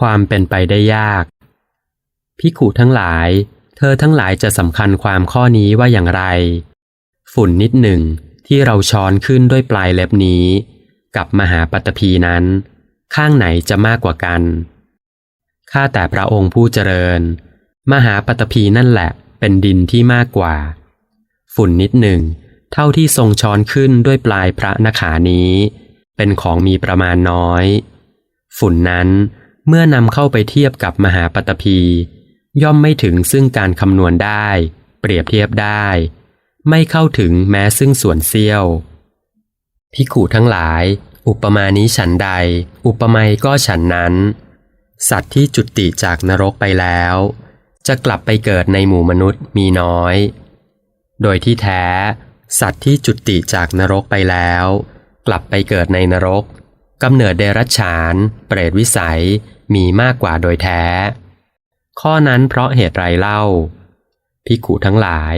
ความเป็นไปได้ยาก พิกขุทั้งหลาย เธอทั้งหลายจะสำคัญความข้อนี้ว่าอย่างไร ฝุ่นนิดหนึ่งที่เราช้อนขึ้นด้วยปลายเล็บนี้ กับมหาปัตตภีนั้น ข้างไหนจะมากกว่ากันข้าแต่พระองค์ผู้เจริญ มหาปัตตภีนั่นแหละ เป็นดินที่มากกว่า ฝุ่นนิดหนึ่ง เท่าที่ทรงช้อนขึ้นด้วยปลายพระนขานี้ เป็นของมีประมาณน้อย ฝุ่นนั้น เมื่อนำเข้าไปเทียบกับมหาปัตตภีย่อมไม่ถึงซึ่งการคำนวณได้ เปรียบเทียบได้ ไม่เข้าถึงแม้ซึ่งส่วนเสี้ยว พิขุทั้งหลาย อุปมานี้ฉันใด อุปไมยก็ฉันนั้น สัตว์ที่จุติจากนรกไปแล้ว จะกลับไปเกิดในหมู่มนุษย์มีน้อย โดยที่แท้ สัตว์ที่จุติจากนรกไปแล้ว กลับไปเกิดในนรกกำเนิดเดรัจฉาน เปรตวิสัย มีมากกว่าโดยแท้ ข้อนั้นเพราะเหตุไรเล่าพิขุทั้งหลาย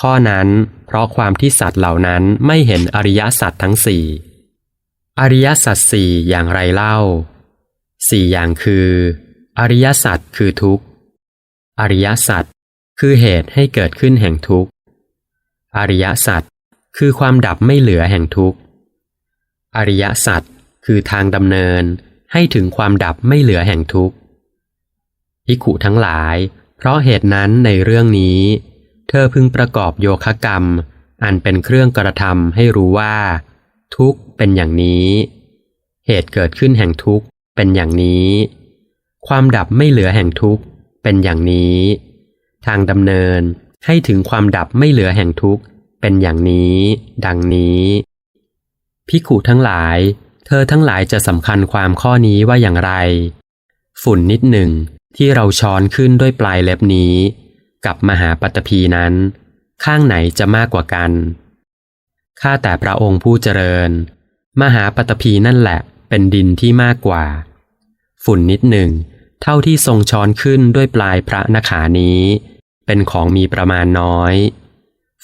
ข้อนั้นเพราะความที่สัตว์เหล่านั้นไม่เห็นอริยสัจทั้งสี่อริยสัจสี่อย่างไรเล่าสี่อย่างคือ อริยสัจคือทุกข์ อริยสัจคือเหตุให้เกิดขึ้นแห่งทุกข์ อริยสัจคือความดับไม่เหลือแห่งทุกข์ อริยสัจคือทางดำเนิน ให้ถึงความดับไม่เหลือแห่งทุกข์อิขุทั้งหลาย เพราะเหตุนั้นในเรื่องนี้ เธอพึงประกอบโยคะกรรม อันเป็นเครื่องกระทำให้รู้ว่า ทุกข์เป็นอย่างนี้ เหตุเกิดขึ้นแห่งทุกข์เป็นอย่างนี้ ความดับไม่เหลือแห่งทุกข์เป็นอย่างนี้ ทางดำเนินให้ถึงความดับไม่เหลือแห่งทุกข์เป็นอย่างนี้ ดังนี้พิขุทั้งหลาย เธอทั้งหลายจะสำคัญความข้อนี้ว่าอย่างไร ฝุ่นนิดหนึ่งที่เราช้อนขึ้นด้วยปลายเล็บนี้ กับมหาปัตตภีนั้น ข้างไหนจะมากกว่ากันข้าแต่พระองค์ผู้เจริญ มหาปัตตภีนั่นแหละ เป็นดินที่มากกว่า ฝุ่นนิดหนึ่ง เท่าที่ทรงช้อนขึ้นด้วยปลายพระนขานี้ เป็นของมีประมาณน้อย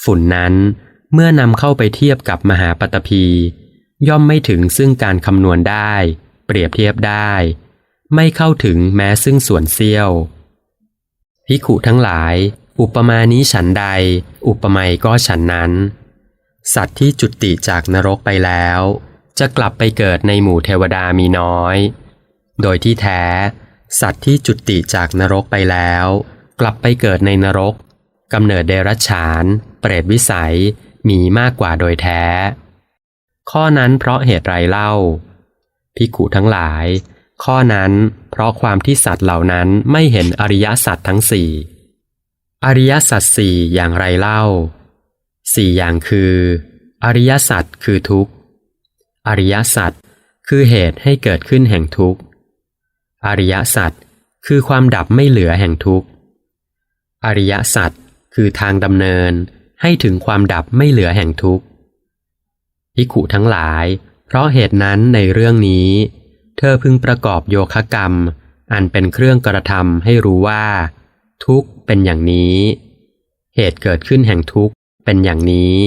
ฝุ่นนั้นเมื่อนำเข้าไปเทียบกับมหาปัตตภี ย่อมไม่ถึงซึ่งการคำนวณได้ เปรียบเทียบได้ ไม่เข้าถึงแม้ซึ่งส่วนเสี้ยวพิขุทั้งหลาย อุปมานี้ฉันใด อุปไมยก็ฉันนั้น สัตว์ที่จุติจากนรกไปแล้ว จะกลับไปเกิดในหมู่เทวดามีน้อย โดยที่แท้ สัตว์ที่จุติจากนรกไปแล้ว กลับไปเกิดในนรกกำเนิดเดรัจฉาน เปรตวิสัยมีมากกว่าโดยแท้ ข้อนั้นเพราะเหตุไรเล่าพิขุทั้งหลาย ข้อนั้นเพราะความที่สัตว์เหล่านั้นไม่เห็นอริยสัจทั้งสี่อริยสัจสี่อย่างไรเล่าสี่อย่างคือ อริยสัจคือทุกข์ อริยสัจคือเหตุให้เกิดขึ้นแห่งทุกข์ อริยสัจคือความดับไม่เหลือแห่งทุกข์ อริยสัจคือทางดำเนินให้ถึงความดับไม่เหลือแห่งทุกข์ อิขุทั้งหลาย เพราะเหตุนั้นในเรื่องนี้ เธอพึงประกอบโยคะกรรม อันเป็นเครื่องกระทำให้รู้ว่า ทุกข์เป็นอย่างนี้ เหตุเกิดขึ้นแห่งทุกข์เป็นอย่างนี้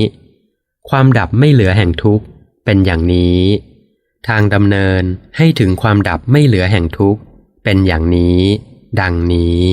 ความดับไม่เหลือแห่งทุกข์เป็นอย่างนี้ ทางดำเนินให้ถึงความดับไม่เหลือแห่งทุกข์เป็นอย่างนี้ ดังนี้